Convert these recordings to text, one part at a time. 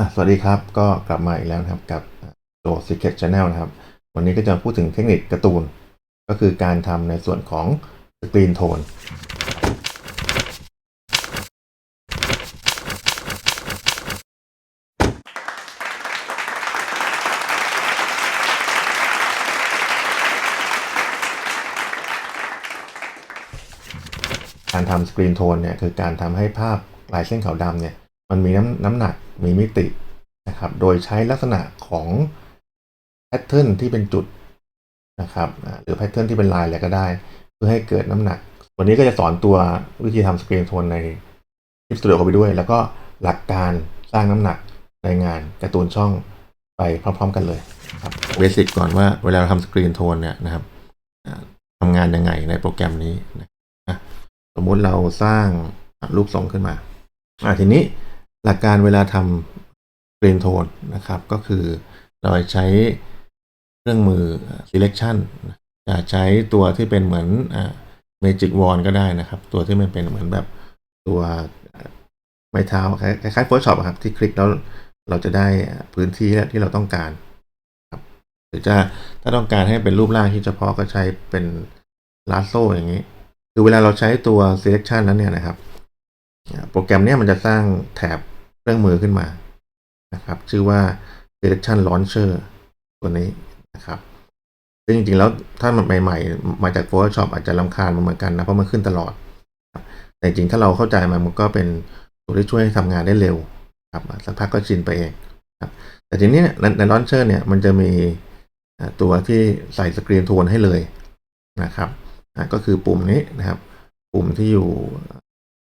สวัสดีครับ ก็กลับมาอีกแล้วนะครับกับโจ Secret Channel นะครับ วันนี้ก็จะพูดถึงเทคนิคการ์ตูน ก็คือการทำในส่วนของสกรีนโทน การทำสกรีนโทนเนี่ยคือการทำให้ภาพลายเส้นขาวดำเนี่ย มันมีน้ำน้ำหนักมีมิตินะครับ โดยใช้ลักษณะของแพทเทิร์นที่เป็นจุดนะครับหรือแพทเทิร์นที่เป็นลายอะไรก็ได้ เพื่อให้เกิดน้ำหนัก วันนี้ก็จะสอนตัววิธีทำสกรีนโทนในคลิปสตูดิโอเข้าไปด้วย แล้วก็หลักการสร้างน้ำหนักในงานการ์ตูนช่องไปพร้อม ๆ กันเลยครับเบสิกก่อนว่าเวลาเราทำสกรีนโทนเนี่ยนะครับอ่าทำงานยังไงในโปรแกรมนี้นะสมมุติเราสร้างรูปทรงขึ้นมาอ่าทีนี้ หลักการเวลาทำเกรนโทนนะครับ ก็คือเราใช้เครื่องมือ selection จะใช้ตัวที่เป็นเหมือนอ่า magic wand ก็ได้นะครับ ตัวที่มันเป็นเหมือนแบบตัวไม้เท้าคล้ายๆ Photoshop อะครับ ที่คลิกแล้วเราจะได้พื้นที่ที่เราต้องการครับหรือจะถ้าต้องการให้เป็นรูปร่างที่เฉพาะก็ใช้เป็นลาโซ่อย่างนี้ คือเวลาเราใช้ตัว selection นั้นเนี่ยนะครับ โปรแกรมเนี้ยมันจะสร้างแถบ รื่องมือขึ้นมานะครับ ชื่อว่า selection launcher ตัวนี้นะครับซึ่งจริงๆแล้วถ้ามันใหม่ๆ มาจาก Photoshop อาจจะลำคาญมันเหมือนกันนะ เพราะมันขึ้นตลอด แต่จริงๆถ้าเราเข้าใจมันมันก็เป็นตัวที่ช่วยให้ทำงานได้เร็วครับสักพักก็ชินไปเองครับแต่ทีนี้เนี่ยในใน launcher เนี่ยมันจะมีตัวที่ใส่สกรีนโทนให้เลยนะครับก็คือปุ่มนี้นะครับ ปุ่มที่อยู่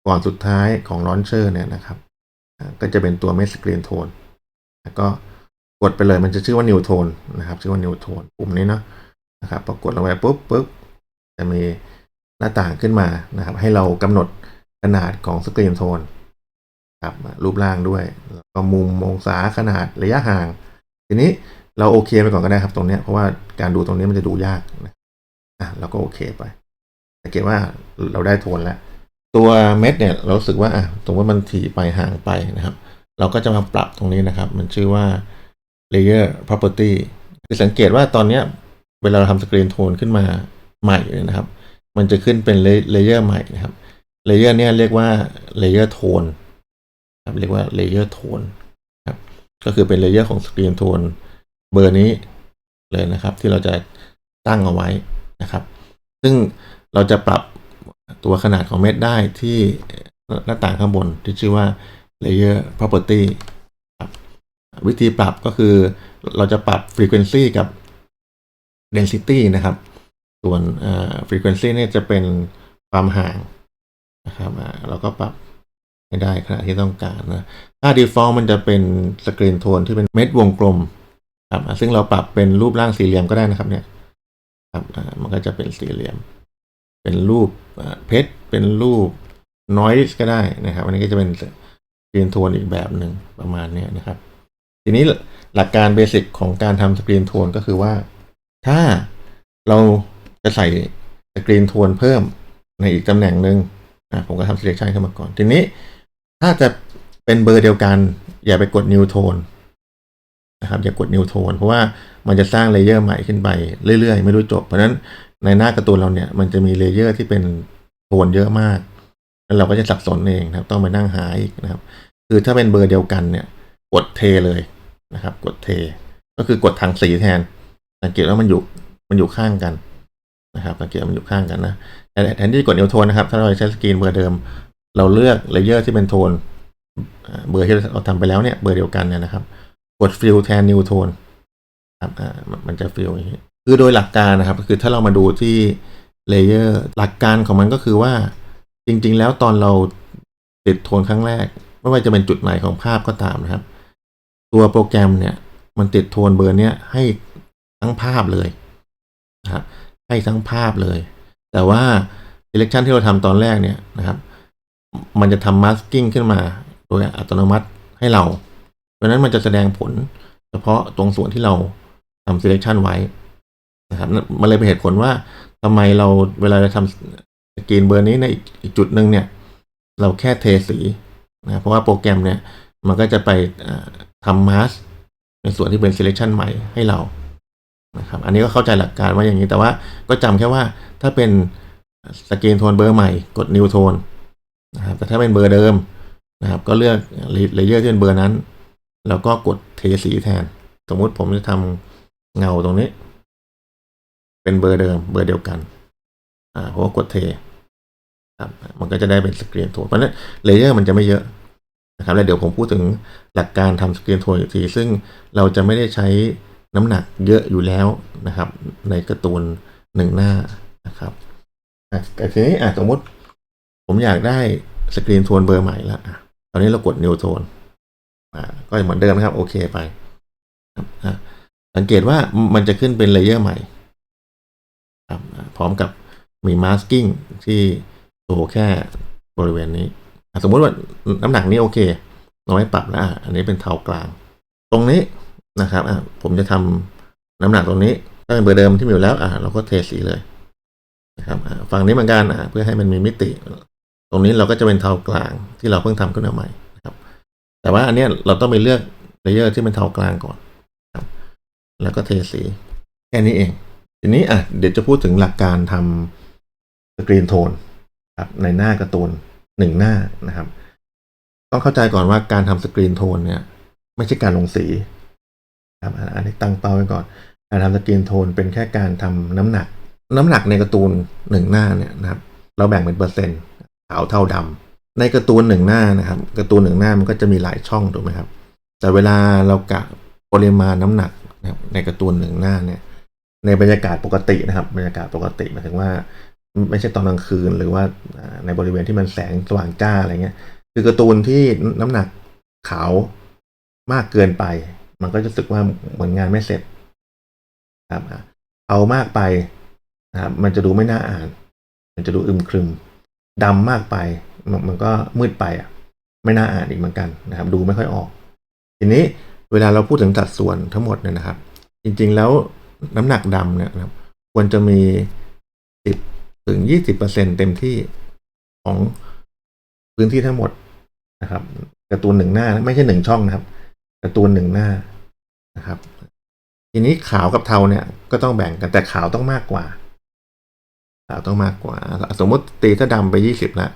ก่อนสุดท้ายของ launcher เนี่ยนะครับ ก็จะเป็นตัว Make Screen Tone แล้วก็กดไปเลยมันจะชื่อว่า New Tone นะครับ ชื่อว่า New Tone ปุ่มนี้เนาะนะครับพอกดลงไปปุ๊บปุ๊บจะมีหน้าต่างขึ้นมานะครับ ให้เรากำหนดขนาดของ Screen Tone ครับรูปร่างด้วยแล้วก็มุมองศาขนาดระยะห่าง ทีนี้เราโอเคไปก่อนก็ได้ครับตรงนี้เพราะว่าการดูตรงนี้มันจะดูยากนะอะเราก็โอเคไปสังเกตว่าเราได้โทนแล้ว ตัวเม็ดเนี่ยเรารู้สึกว่าอะสมมติมันถี่ไปห่างไปนะครับ เราก็จะมาปรับตรงนี้นะครับ มันชื่อว่า layer property คือสังเกตว่าตอนเนี้ยเวลาเราทำสกรีนโทนขึ้นมาใหม่เลยนะครับ มันจะขึ้นเป็นเลเยอร์ใหม่นะครับเลเยอร์เนี่ยเรียกว่าเลเยอร์โทนครับเรียกว่าเลเยอร์โทนครับก็คือเป็นเลเยอร์ของสกรีนโทนเบอร์นี้เลยนะครับ ที่เราจะตั้งเอาไว้นะครับ ซึ่งเราจะปรับ ตัวขนาดของเม็ดได้ที่หน้าต่างข้างบนที่ชื่อว่า layer property ครับวิธีปรับก็คือเราจะปรับ frequency กับ density นะครับ ส่วน frequency เนี่ยจะเป็นความห่างนะครับเราก็ปรับให้ได้ขนาดที่ต้องการนะถ้า default มันจะเป็นสกรีนโทนที่เป็นเม็ดวงกลมครับซึ่งเราปรับเป็นรูปร่างสี่เหลี่ยมก็ได้นะครับเนี่ยครับมันก็จะเป็นสี่เหลี่ยม เป็นรูปเพชร เป็นรูป noise ก็ได้นะครับ อันนี้ก็จะเป็นสกรีนโทนอีกแบบหนึ่งประมาณนี้นะครับ ทีนี้หลักการเบสิกของการทำสกรีนโทนก็คือว่า ถ้าเราจะใส่สกรีนโทนเพิ่มในอีกตำแหน่งหนึ่งอะผมก็ทำ selection ขึ้นมาก่อน ทีนี้ถ้าจะเป็นเบอร์เดียวกัน อย่าไปกด new tone นะครับอย่ากด new tone เพราะว่ามันจะสร้างเลเยอร์ใหม่ขึ้นไปเรื่อยๆ ไม่รู้จบ เพราะนั้น ในหน้าการ์ตูนเราเนี่ยมันจะมีเลเยอร์ที่เป็นโทนเยอะมาก แล้วเราก็จะสับสนเองนะครับ ต้องไปนั่งหาอีกนะครับ คือถ้าเป็นเบอร์เดียวกันเนี่ยกดเทเลยนะครับ กดเท ก็คือกดทางสีแทน สังเกตว่ามันอยู่มันอยู่ข้างกันนะครับสังเกตมันอยู่ข้างกันนะแต่แทนที่กดนิวโทนนะครับ ถ้าเราใช้สกรีนเบอร์เดิม เราเลือกเลเยอร์ที่เป็นโทน เบอร์ที่เราทำไปแล้วเนี่ยเบอร์เดียวกันเนี่ยนะครับ กดฟิลแทนนิวโทนครับอ่ามันมันจะฟิลอย่างนี้ คือโดยหลักการนะครับคือถ้าเรามาดูที่เลเยอร์หลักการของมันก็คือว่า จริง ๆ แล้วตอนเราติดโทนครั้งแรก ไม่ว่าจะเป็นจุดไหนของภาพก็ตามนะครับ ตัวโปรแกรมเนี่ยมันติดโทนเบอร์เนี้ยให้ทั้งภาพเลยนะครับให้ทั้งภาพเลย แต่ว่า selection ที่เราทำตอนแรกเนี่ยนะครับ มันจะทำ masking ขึ้นมา โดยอัตโนมัติให้เรา เพราะฉะนั้นมันจะแสดงผลเฉพาะตรงส่วนที่เราทำ selection ไว้ นะครับมันเลยเป็นเหตุผลว่าทำไมเราเวลาเราทำสกรีนเบอร์นี้ในอีกจุดหนึ่งเนี่ย เราแค่เทสีนะเพราะว่าโปรแกรมเนี่ยมันก็จะไปทำมาสในส่วนที่เป็น selection ใหม่ให้เรานะครับอันนี้ก็เข้าใจหลักการว่าอย่างนี้แต่ว่าก็จำแค่ว่าถ้าเป็นสกรีนโทนเบอร์ใหม่กด new tone นะครับแต่ถ้าเป็นเบอร์เดิมนะครับ ก็เลือกเลเยอร์ที่เป็นเบอร์นั้น แล้วก็กดเทสีแทน สมมุติผมจะทำเงาตรงนี้ เป็นเบอร์เดิมเบอร์เดียวกันอ่าผมก็กดเทครับมันก็จะได้เป็นสกรีนโทนเพราะนั้นเลเยอร์มันจะไม่เยอะนะครับแล้วเดี๋ยวผมพูดถึงหลักการทำสกรีนโทนอีกที ซึ่งเราจะไม่ได้ใช้น้ำหนักเยอะอยู่แล้วนะครับ ในการ์ตูนหนึ่งหน้านะครับแต่ทีนี้อะสมมติผมอยากได้สกรีนโทนเบอร์ใหม่ละตอนนี้เรากดนิวโทนอ่าก็เหมือนเดิมนะครับ โอเคไปครับอะสังเกตว่ามันจะขึ้นเป็นเลเยอร์ใหม่ พร้อมกับมีมาสกิ้งที่โชว์แค่บริเวณนี้ สมมติว่าน้ำหนักนี้โอเคเราไม่ปรับแล้วอะอันนี้เป็นเทากลาง ตรงนี้นะครับผมจะทำน้ำหนักตรงนี้ก็เป็นเบอร์เดิมที่มีอยู่แล้วเราก็เทสีเลยนะครับฝั่งนี้เหมือนกันเพื่อให้มันมีมิติ ตรงนี้เราก็จะเป็นเทากลางที่เราเพิ่งทำขึ้นมาใหม่นะครับแต่ว่าอันนี้เราต้องไปเลือกเลเยอร์ที่เป็นเทากลางก่อน แล้วก็เทสีแค่นี้เอง ทีนี้อะเดี๋ยวจะพูดถึงหลักการทำสกรีนโทนครับในหน้าการ์ตูนหนึ่งหน้านะครับ ต้องเข้าใจก่อนว่าการทำสกรีนโทนเนี่ย ไม่ใช่การลงสีครับอันนี้ตั้งเป้าไว้ก่อน การทำสกรีนโทนเป็นแค่การทำน้ำหนัก น้ำหนักในการ์ตูนหนึ่งหน้าเนี่ยนะครับ เราแบ่งเป็นเปอร์เซ็นต์ขาวเท่าดำในการ์ตูนหนึ่งหน้านะครับการ์ตูนหนึ่งหน้ามันก็จะมีหลายช่องถูกไหมครับ แต่เวลาเรากะปริมาณน้ำหนักในการ์ตูนหนึ่งหน้าเนี่ย ในบรรยากาศปกตินะครับ บรรยากาศปกติหมายถึงว่า ไม่ใช่ตอนกลางคืนหรือว่าในบริเวณที่มันแสงสว่างจ้าอะไรเงี้ย คือการ์ตูนที่น้ำหนักขาวมากเกินไป มันก็จะรู้สึกว่าเหมือนงานไม่เสร็จครับเอามากไปนะครับมันจะดูไม่น่าอ่าน มันจะดูอึมครึมดำมากไปมันมันก็มืดไปอะ ไม่น่าอ่านอีกเหมือนกันนะครับ ดูไม่ค่อยออก ทีนี้เวลาเราพูดถึงสัดส่วนทั้งหมดเนี่ยนะครับ จริง ๆ แล้ว น้ำหนักดำเนี่ยนะครับ ควรจะมีสิบถึงยี่สิบเปอร์เซ็นเต็มที่ของพื้นที่ทั้งหมดนะครับการ์ตูนหนึ่งหน้า ไม่ใช่หนึ่งช่องนะครับการ์ตูนหนึ่งหน้านะครับ ทีนี้ขาวกับเทาเนี่ย ก็ต้องแบ่งกันแต่ขาวต้องมากกว่า ขาวต้องมากกว่า สมมติตีถ้าดำไปยี่สิบละ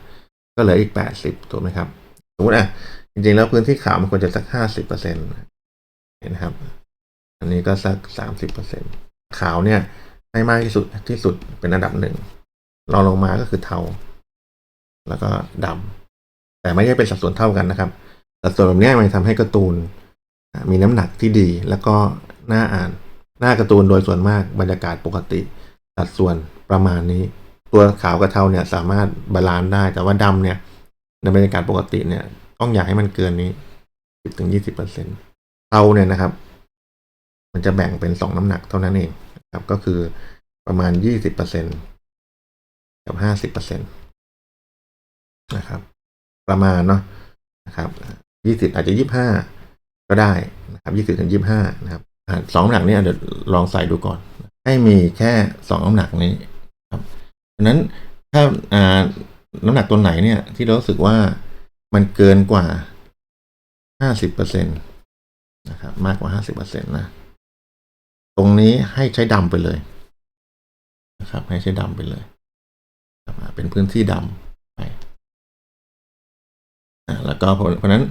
ก็เหลืออีกแปดสิบถูกไหมครับ สมมติอะจริงๆแล้วพื้นที่ขาวมันควรจะสักห้าสิบเปอร์เซ็นต์เห็นนะครับ อันนี้ก็สักสามสิบเปอร์เซ็นต์ขาวเนี่ยให้มากที่สุดที่สุดเป็นอันดับหนึ่งรองลงมาก็คือเทา แล้วก็ดำ แต่ไม่ใช่เป็นสัดส่วนเท่ากันนะครับ สัดส่วนแบบเนี้ยมันทำให้การ์ตูน มีน้ำหนักที่ดี แล้วก็น่าอ่าน หน้าการ์ตูนโดยส่วนมากบรรยากาศปกติ สัดส่วนประมาณนี้ ตัวขาวกับเทาเนี่ยสามารถบาลานซ์ได้ แต่ว่าดำเนี่ยในบรรยากาศปกติเนี่ย ต้องอยากให้มันเกินนี้สิบถึงยี่สิบเปอร์เซ็นเทาเนี่ยนะครับ มันจะแบ่งเป็นสองน้ำหนักเท่านั้นเองครับก็คือประมาณยี่สิบเปอร์เซ็นกับห้าสิบเปอร์เซ็นตนะครับ ประมาณเนาะนะครับยี่สิบอาจจะยี่ห้าก็ได้นะครับยี่สิบถึงยี่ห้านะครับสองน้ำหนักนี้เดี๋ยวลองใส่ดูก่อน ให้มีแค่สองน้ำหนักนี้ครับดังนั้นถ้าอ่าน้ำหนักตัวไหนเนี่ยที่เรารู้สึกว่ามันเกินกว่าห้าสิบเปอร์เซ็นตนะครับ มากกว่าห้าสิบเปอร์เซ็นตนะ ตรงนี้ให้ใช้ดำไปเลยนะครับ ให้ใช้ดำไปเลยเป็นพื้นที่ดำไปแล้วก็เพราะนั้น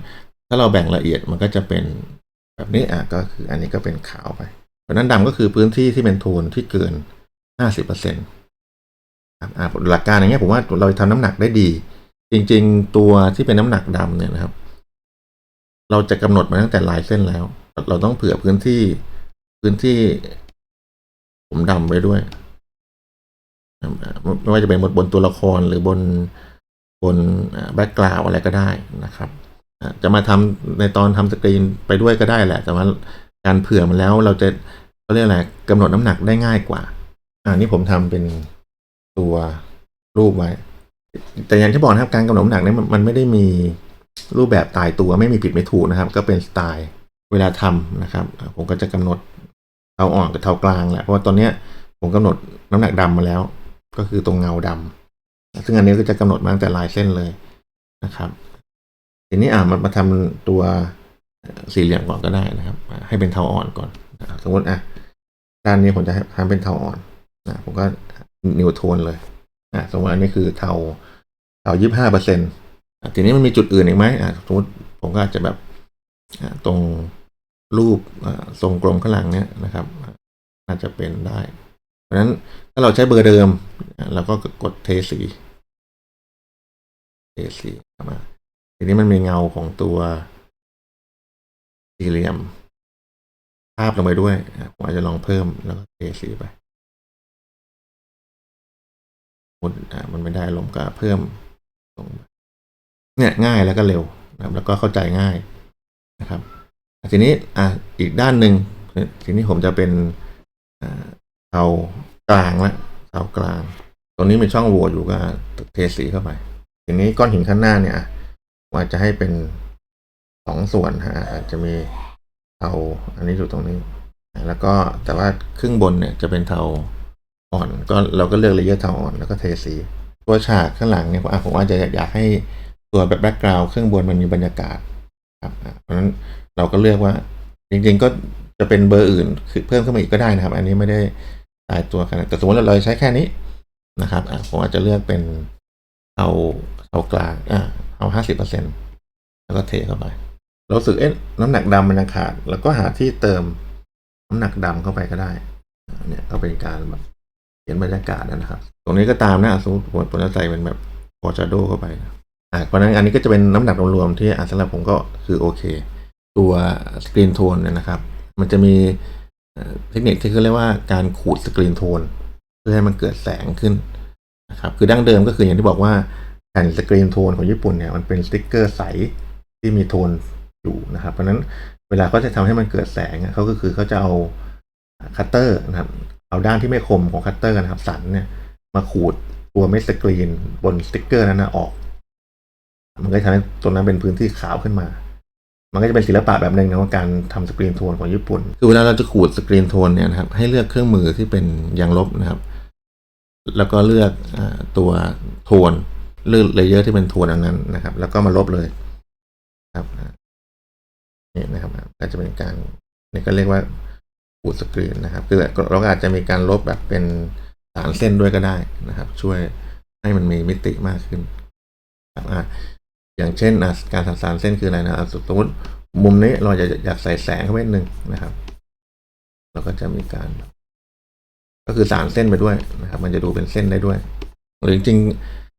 ถ้าเราแบ่งละเอียดมันก็จะเป็นแบบนี้อะก็คืออันนี้ก็เป็นขาวไป เพราะนั้นดำก็คือพื้นที่ที่เป็นโทนที่เกินห้าสิบเปอร์เซ็นต์ครับอ่าหลักการอย่างเงี้ยผมว่าเราทำน้ำหนักได้ดี จริง ๆ ตัวที่เป็นน้ำหนักดำเนี่ยนะครับ เราจะกำหนดมาตั้งแต่ลายเส้นแล้ว เราต้องเผื่อพื้นที่ พื้นที่ผมดำไว้ด้วย ไม่ว่าจะเป็นบนบนตัวละครหรือบนบนแบ็กกราวอะไรก็ได้นะครับ จะมาทำในตอนทำสกรีนไปด้วยก็ได้แหละ แต่ว่าการเผื่อมันแล้วเราจะเขาเรียกอะไรกำหนดน้ำหนักได้ง่ายกว่า อ่านี่ผมทำเป็นตัวรูปไว้ แต่อย่างที่บอกนะครับการกำหนดน้ำหนักเนี่ยมันไม่ได้มีรูปแบบตายตัวไม่มีผิดไม่ถูกนะครับ ก็เป็นสไตล์เวลาทำนะครับ ผมก็จะกำหนด เทาอ่อนกับเทากลางแหละเพราะว่าตอนเนี้ยผมกำหนดน้ำหนักดำมาแล้ว ก็คือตรงเงาดำซึ่งอันนี้ก็จะกำหนดมาตั้งแต่ลายเส้นเลยนะครับ ทีนี้อ่ามันมาทำตัวสี่เหลี่ยมก่อนก็ได้นะครับ ให้เป็นเทาอ่อนก่อนสมมติอะด้านนี้ผมจะทำเป็นเทาอ่อนนะผมก็นิวโทนเลยอะสมมติอันนี้คือเทาเทายี่ห้าเปอร์เซ็นต์ทีนี้มันมีจุดอื่นอีกไหมอะสมมติผมก็อาจจะแบบตรง รูปทรงกลมข้างหลังเนี้ยนะครับอาจจะเป็นได้ เพราะฉะนั้นถ้าเราใช้เบอร์เดิมเราก็กดเทสีเทสีมาทีนี้มันมีเงาของตัวสี่เหลี่ยมภาพลงไปด้วยอะผมอาจจะลองเพิ่มแล้วก็เทสีไปมดมันไม่ได้ลมก็เพิ่มตรงเนี่ยง่ายแล้วก็เร็วนะครับแล้วก็เข้าใจง่ายนะครับ ทีนี้อะอีกด้านหนึ่งทีนี้ผมจะเป็นเทากลางละเทากลาง ตรงนี้มีช่องโหว่อยู่ก็เทสีเข้าไป ทีนี้ก้อนหินข้างหน้าเนี่ยว่าจะให้เป็นสองส่วนฮะอาจจะมีเทาอันนี้อยู่ตรงนี้ แล้วก็แต่ว่าครึ่งบนเนี่ยจะเป็นเทาอ่อน ก็เราก็เลือกเลเยอร์เทาอ่อนแล้วก็เทสี ตัวฉากข้างหลังเนี่ยผมอ่าจะอยากให้ตัวแบบแบ็กกราวด์เครื่องบนมันมีบรรยากาศครับเพราะฉะนั้น เราก็เลือกว่า จริง ๆ ก็จะเป็นเบอร์อื่นคือเพิ่มขึ้นมาอีกก็ได้นะครับ อันนี้ไม่ได้ตายตัวขนาดแต่สมมติเราใช้แค่นี้นะครับผมอาจจะเลือกเป็นเอาเอากลางอ่าเอาห้าสิบเปอร์เซ็นแล้วก็เทเข้าไป เราสึกเอ๊ะน้ำหนักดำมันยังขาด แล้วก็หาที่เติมน้ำหนักดำเข้าไปก็ได้ เนี่ยก็เป็นการแบบเขียนบรรยากาศนะครับ ตรงนี้ก็ตามนะสมมติผมผมจะใส่เป็นแบบพอชาโดเข้าไปนะอ่าเพราะฉะนั้นอันนี้ก็จะเป็นน้ำหนักรวมๆที่อ่าสำหรับผมก็คือโอเค ตัวสกรีนโทนเนี่ยนะครับ มันจะมีเทคนิคที่เขาเรียกว่าการขูดสกรีนโทนเพื่อให้มันเกิดแสงขึ้นนะครับคือดั้งเดิมก็คืออย่างที่บอกว่าแผ่นสกรีนโทนของญี่ปุ่นเนี่ยมันเป็นสติ๊กเกอร์ใสที่มีโทนอยู่นะครับ เพราะนั้นเวลาเขาจะทำให้มันเกิดแสงเขาก็คือเขาจะเอาคัตเตอร์นะครับเอาด้านที่ไม่คมของคัตเตอร์นะครับ สันเนี่ยมาขูดตัวเม็ดสกรีนบนสติ๊กเกอร์นั้นนะออก มันก็ทำให้ตัวนั้นเป็นพื้นที่ขาวขึ้นมา มันก็จะเป็นศิลปะแบบหนึ่งนะว่าการทำสกรีนโทนของญี่ปุ่น คือเวลาเราจะขูดสกรีนโทนเนี่ยนะครับ ให้เลือกเครื่องมือที่เป็นยางลบนะครับ แล้วก็เลือกอตัวโทนเลือกเลเยอร์ที่เป็นโทนอันนั้นนะครับ แล้วก็มาลบเลยครับนี่นะครับก็จะเป็นการนี่ก็เรียกว่าขูดสกรีนนะครับ คือเราอาจจะมีการลบแบบเป็นสารเส้นด้วยก็ได้นะครับ ช่วยให้มันมีมิติมากขึ้นครับอ่า อย่างเช่นการสารเส้นคืออะไรนะสมมติมุมนี้เราจะอยากใส่แสงเข้าไปนึงนะครับ เราก็จะมีการ ก็คือสารเส้นไปด้วยนะครับ มันจะดูเป็นเส้นได้ด้วย หรือจริง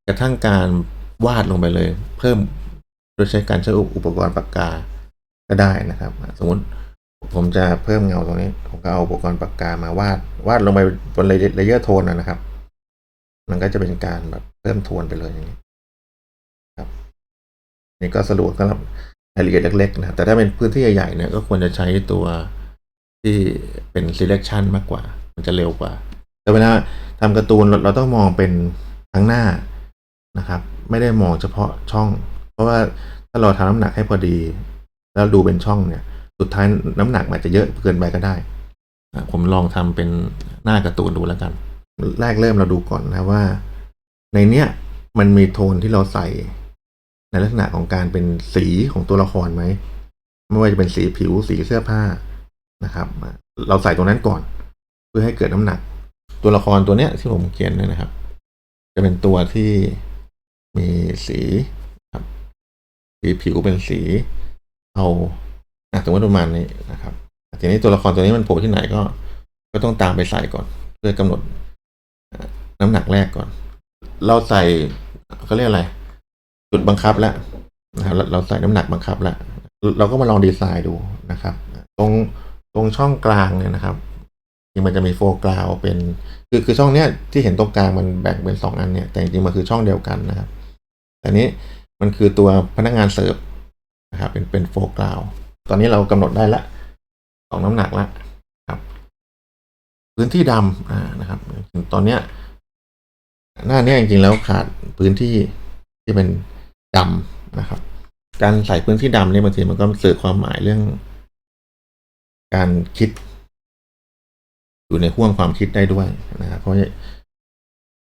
กระทั่งการวาดลงไปเลย เพิ่มโดยใช้การใช้อุปกรณ์ปากกาก็ได้นะครับ สมมติผมจะเพิ่มเงาตรงนี้ ผมก็เอาอุปกรณ์ปากกามาวาด วาดลงไปบนเลเยอร์โทนนะครับ มันก็จะเป็นการแบบเพิ่มโทนไปเลยอย่างนี้ นี่ก็สะดวกสำหรับรายละเอียดเล็กๆนะครับแต่ถ้าเป็นพื้นที่ใหญ่ๆเนี่ยก็ควรจะใช้ตัวที่เป็น selection มากกว่า มันจะเร็วกว่า แต่เวลาทำการ์ตูนเราเราต้องมองเป็นทั้งหน้านะครับ ไม่ได้มองเฉพาะช่อง เพราะว่าถ้าเราทำน้ำหนักให้พอดี แล้วดูเป็นช่องเนี่ย สุดท้ายน้ำหนักมันอาจจะเยอะเกินไปก็ได้ ผมลองทำเป็นหน้าการ์ตูนดูแล้วกัน แรกเริ่มเราดูก่อนนะว่า ในเนี้ยมันมีโทนที่เราใส่ ลักษณะของการเป็นสีของตัวละครไหมไม่ว่าจะเป็นสีผิวสีเสื้อผ้านะครับ เราใส่ตรงนั้นก่อน เพื่อให้เกิดน้ำหนัก ตัวละครตัวเนี้ยที่ผมเขียนเนี่ยนะครับ จะเป็นตัวที่มีสีครับ สีผิวเป็นสีเอาอะสมมติประมาณนี้นะครับทีนี้ตัวละครตัวนี้มันโผล่ที่ไหนก็ ก็ต้องตามไปใส่ก่อน เพื่อกำหนดน้ำหนักแรกก่อน เราใส่เขาเรียกอะไร จุดบังคับแล้วนะครับเราใส่น้ำหนักบังคับแล้วเราก็มาลองดีไซน์ดูนะครับ ตรงตรงช่องกลางเนี่ยนะครับที่มันจะมีโฟกราวเป็นคือคือช่องเนี้ยที่เห็นตรงกลางมันแบ่งเป็นสองอันเนี่ยแต่จริงๆมันคือช่องเดียวกันนะครับแต่นี้มันคือตัวพนักงานเสิร์ฟนะครับเป็นเป็นโฟกราวตอนนี้เรากำหนดได้ละสองน้ำหนักละครับ พื้นที่ดำอ่านะครับตอนเนี้ยหน้าเนี้ยจริงๆแล้วขาดพื้นที่ที่เป็น ดำนะครับ การใส่พื้นที่ดำเนี่ยบางทีมันก็สื่อความหมายเรื่อง การคิด อยู่ในห่วงความคิดได้ด้วยนะครับเพราะ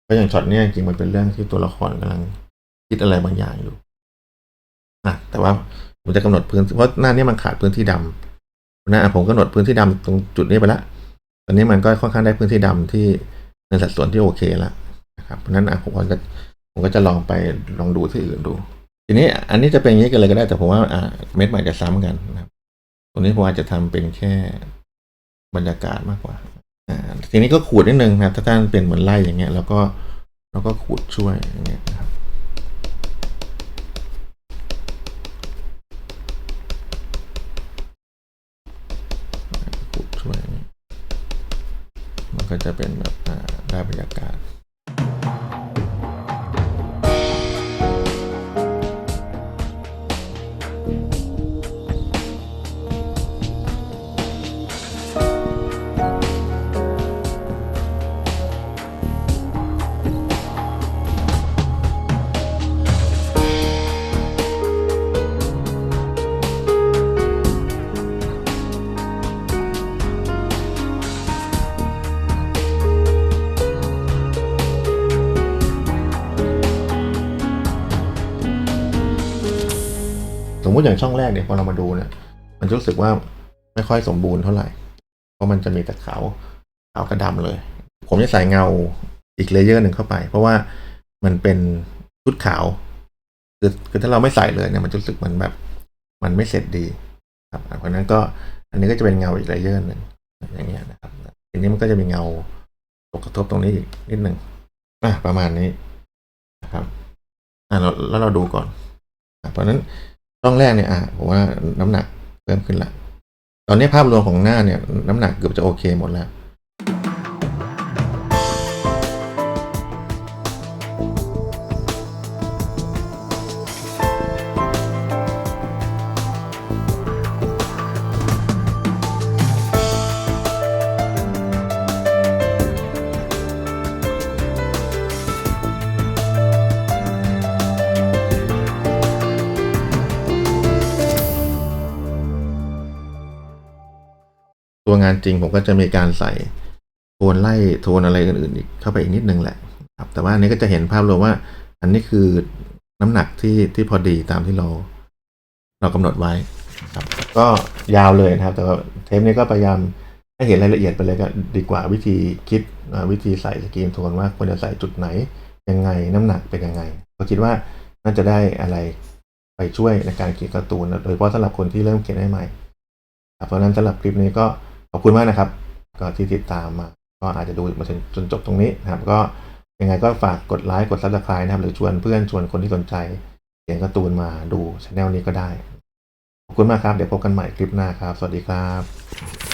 เพราะอย่างช็อตเนี้ยจริงมันเป็นเรื่องที่ตัวละครกำลังคิดอะไรบางอย่างอยู่อะแต่ว่าผมจะกำหนดพื้นเพราะหน้านี้มันขาดพื้นที่ดำเพรานะผมกำหนดพื้นที่ดำตรงจุดนี้ไปละตอนนี้มันก็ค่อนข้างได้พื้นที่ดำที่ในสัดส่วนที่โอเคแล้วนะครับเพราะนั้นผมก็จะ ผมก็จะลองไปลองดูที่อื่นดู ทีนี้อันนี้จะเป็นอย่างนี้กันเลยก็ได้แต่ผมว่าอะเม็ดใหม่จะซ้ำกันนะครับตรงนี้ผมอาจจะทำเป็นแค่บรรยากาศมากกว่าอ่าทีนี้ก็ขูดนิดนึงนะครับ ถ้าท่านเป็นเหมือนไล่อย่างเงี้ย แล้วก็แล้วก็ขูดช่วยอย่างเงี้ยนะครับขูดช่วยมันก็จะเป็นแบบได้บรรยากาศ มมติอย่างช่องแรกเนี่ยพอเรามาดูเนี่ย มันรู้สึกว่าไม่ค่อยสมบูรณ์เท่าไหร่ เพราะมันจะมีแต่ขาวขาวกระดำเลย ผมจะใส่เงาอีกเลเยอร์หนึ่งเข้าไป เพราะว่ามันเป็นชุดขาวคือคือถ้าเราไม่ใส่เลยเนี่ยมันรู้สึกเหมันแบบ มันไม่เสร็จดีครับเพราะนั้นก็อันนี้ก็จะเป็นเงาอีกเลเยอร์หนึ่งอย่างเงี้ยนะครับทีนี้มันก็จะมีเงาตกกระทบตรงนี้อีกนิดหนึ่งอะประมาณนี้นะครับอะเราแล้วเราดูก่อนอเพราะนั้น ช่องแรกเนี่ยอะผมว่าน้ำหนักเพิ่มขึ้นละ ตอนนี้ภาพรวมของหน้าเนี่ย น้ำหนักเกือบจะโอเคหมดแล้ว ตัวงานจริงผมก็จะมีการใส่โทนไล่โทนอะไรอื่นๆอีกเข้าไปอีกนิดนึงแหละครับแต่ว่าอันนี้ก็จะเห็นภาพรวมว่า อันนี้คือน้ำหนักที่ที่พอดีตามที่เรา เรากำหนดไว้ครับ ก็ยาวเลยนะครับ แต่ว่าเทปนี้ก็พยายามให้เห็นรายละเอียดไปเลยก็ดีกว่าวิธีคิดวิธีใส่สกรีนโทนว่าควรจะใส่จุดไหนยังไงน้ำหนักเป็นยังไงก็คิดว่าน่าจะได้อะไรไปช่วยในการเขียนการ์ตูนโดยเฉพาะสำหรับคนที่เริ่มเขียนใหม่เพราะนั้นสำหรับคลิปนี้ก็ ขอบคุณมากนะครับ ก็ที่ติดตามมา ก็อาจจะดูมาจนจนจบตรงนี้นะครับ ก็ยังไงก็ฝากกดไลค์กดซับสไครต์นะครับ หรือชวนเพื่อนชวนคนที่สนใจเขียนการ์ตูนมาดูช anel นี้ก็ได้ ขอบคุณมากครับ เดี๋ยวพบกันใหม่คลิปหน้าครับ สวัสดีครับ